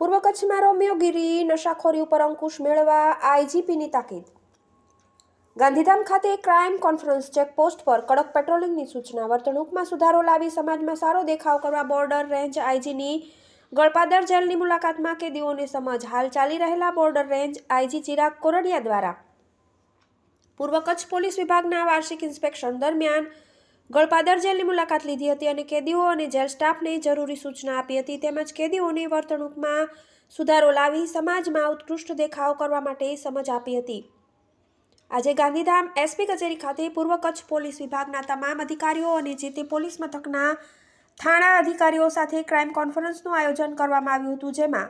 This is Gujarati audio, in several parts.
પૂર્વ કચ્છમાં રોમિયોગીરી નશાખોરી ઉપર અંકુશ મેળવવા આઈજીપીની તાકીદ. ગાંધીધામ ખાતે ક્રાઇમ કોન્ફરન્સ ચેકપોસ્ટ પર કડક પેટ્રોલિંગની સૂચના. વર્તણૂકમાં સુધારો લાવી સમાજમાં સારો દેખાવ કરવા બોર્ડર રેન્જ આઈજીની ગળપાદર જેલની મુલાકાતમાં કેદીઓને સમજ હાલ ચાલી રહેલા border range IG Chirag Kordiya દ્વારા. પૂર્વ કચ્છ પોલીસ વિભાગના વાર્ષિક ઇન્સ્પેક્શન દરમિયાન ગળપાદર જેલની મુલાકાત લીધી હતી અને કેદીઓ અને જેલ સ્ટાફને જરૂરી સૂચના આપી હતી. તેમજ કેદીઓની વર્તણૂકમાં સુધારો લાવી સમાજમાં ઉત્કૃષ્ટ દેખાવ કરવા માટે સમજ આપી હતી. આજે ગાંધીધામ એસપી કચેરી ખાતે પૂર્વ કચ્છ પોલીસ વિભાગના તમામ અધિકારીઓ અને જે તે પોલીસ મથકના થાણા અધિકારીઓ સાથે ક્રાઇમ કોન્ફરન્સનું આયોજન કરવામાં આવ્યું હતું, જેમાં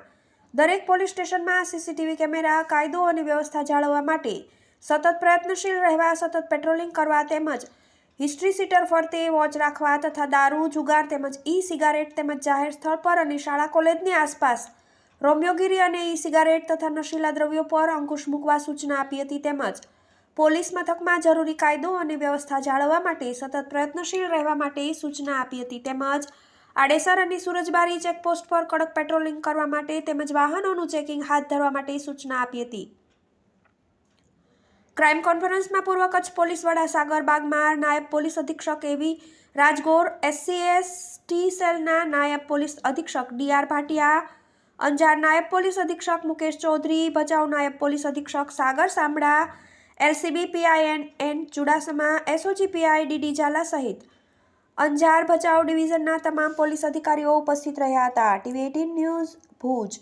દરેક પોલીસ સ્ટેશનમાં સીસીટીવી કેમેરા, કાયદો અને વ્યવસ્થા જાળવવા માટે સતત પ્રયત્નશીલ રહેવા, સતત પેટ્રોલિંગ કરવા તેમજ હિસ્ટ્રી સીટર ફરતે વોચ રાખવા તથા દારૂ, જુગાર તેમજ ઈ સિગારેટ તેમજ જાહેર સ્થળ પર અને શાળા કોલેજની આસપાસ. રોમિયોગીરી અને ઈ સિગારેટ તથા નશીલા દ્રવ્યો પર અંકુશ મૂકવા સૂચના આપી હતી તેમજ પોલીસ મથકમાં જરૂરી કાયદો અને વ્યવસ્થા જાળવવા માટે સતત પ્રયત્નશીલ રહેવા માટે સૂચના આપી હતી તેમજ આડેસર અને સુરજબારી ચેકપોસ્ટ પર કડક પેટ્રોલિંગ કરવા માટે તેમજ વાહનોનું ચેકિંગ હાથ ધરવા માટે સૂચના આપી હતી. ક્રાઇમ કોન્ફરન્સમાં પૂર્વ કચ્છ પોલીસ વડા સાગર બાગમાર, નાયબ પોલીસ અધિક્ષક એવી રાજગોર, એસસીએસ, ટી સેલના નાયબ પોલીસ અધિક્ષક ડીઆર ભાટિયા, અંજાર નાયબ પોલીસ અધિક્ષક મુકેશ ચૌધરી, ભચાઉ નાયબ પોલીસ અધિક્ષક Sagar Sambhada, LCB PI N N Chudasama, SOG PI DD Jhala સહિત અંજાર, ભચાઉ ડિવિઝનના તમામ પોલીસ અધિકારીઓ ઉપસ્થિત રહ્યા હતા. TV eighteen news Bhuj.